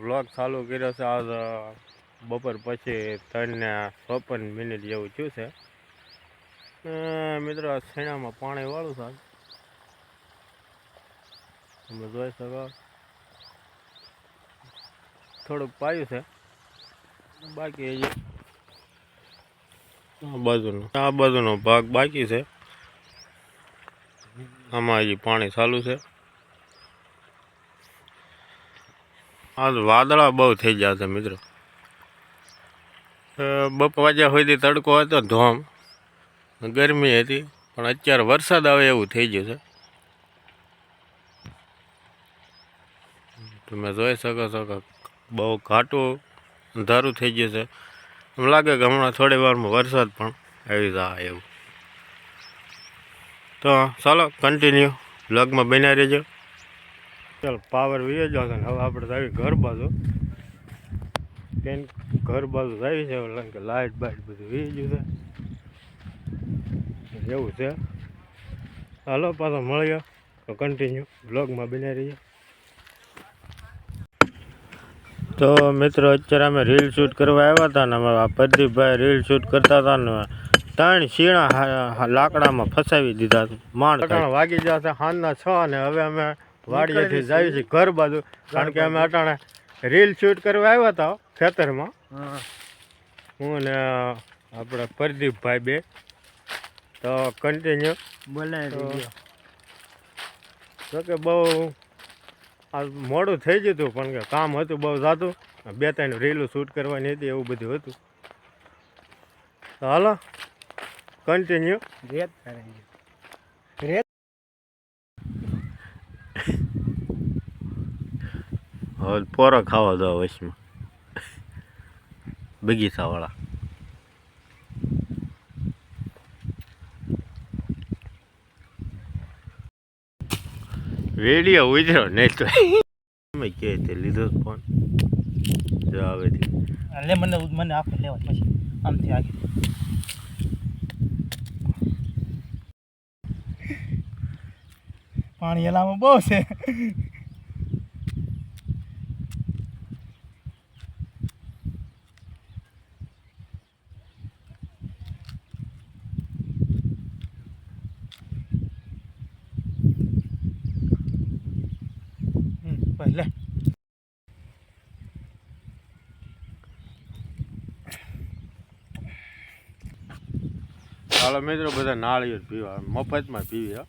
Vlog ચાલુ કર્યો છે આજ બપોર પછી ત્રણ ને ચોપન મિનિટ જેવું થયું છે. મિત્રો છેણામાં પાણી વાળું છે. તમે જોઈ શકો. થોડુંક પાયું છે. બાકી હજી આ બાજુનો આ બાજુનો ભાગ બાકી છે. આમાં હજી પાણી ચાલુ છે. આજ વાદળા બહુ થઈ ગયા છે મિત્રો. અ, બપ વાગ્યા સુધી તડકો હતો ધોમ. ગરમી હતી પણ અત્યારે વરસાદ આવે એવું થઈ ગયું છે. તમે જોઈ શકો છો કે બહુ ઘાટું અંધારું થઈ ગયું છે. એમ લાગે કે હમણાં થોડી વારમાં વરસાદ પણ આવી જાય એવું. તો ચાલો કન્ટિન્યુ બ્લોગમાં બન્યા રહેજો. ચાલો પાવર વીએ જ છે ને. હવે આપણે આવી ઘર બાજુ. કેમ ઘર બાજુ આવી છે કે લાઇટ બાઇટ બધું વી ગયું છે. એવું છે. હાલો પાછો મળીએ. તો કન્ટિન્યુ બ્લોગમાં બની રહીએ. તો મિત્રો અત્યારે અમે રીલ શૂટ કરવા આવ્યા હતા ને અમે પ્રદીપભાઈ રીલ શૂટ કરતા હતા ને ત્રણ શીણા લાકડામાં ફસાવી દીધા માંડ વાગી ગયા હતા સાંજના છ અને હવે અમે વાડીએથી જાય છે ઘર બાજુ. કારણ કે અમે અટાણે રીલ શૂટ કરવા આવ્યા હતા ખેતરમાં. હું. ને આપણે પ્રદીપભાઈ બે. તો કન્ટિન્યુ બોલાય તો કે બહુ આ મોડું થઈ ગયું હતું પણ કે કામ હતું બહુ જાતું. બે ત્રણ રીલું શૂટ કરવાની હતી એવું બધું હતું. તો હાલો કન્ટિન્યુ રેત હવે પોરો ખાવા દો વચમાં બગીચાવાળા. વેડિયો ઉજરો નહીં તો મેં કે તે લીધો ફોન જો આવે તે લે મને મને આખો લેવા પછી. આમથી આગળ. પાણી એલામાં બહુ છે. ચાલો મિત્રો બધા નાળિયેર પીવા મફતમાં પીવી હો.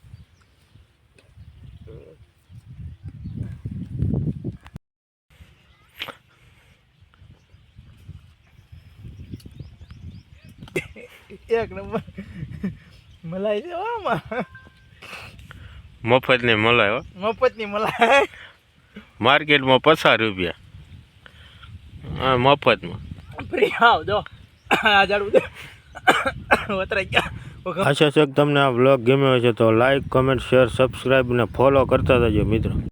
એક નંબર. મલાઈ છે મફતની મલાઈ હો. મફતની મલાઈ. માર્કેટમાં પચાસ રૂપિયા. મફતમાં. ફ્રી આવ જો. આ જાડું વતરાઈ ગયા. આશા છે કે તમને આ વ્લોગ ગમ્યો હશે તો લાઈક કમેન્ટ શેર સબસ્ક્રાઈબ અને ફોલો કરતા જજો મિત્રો.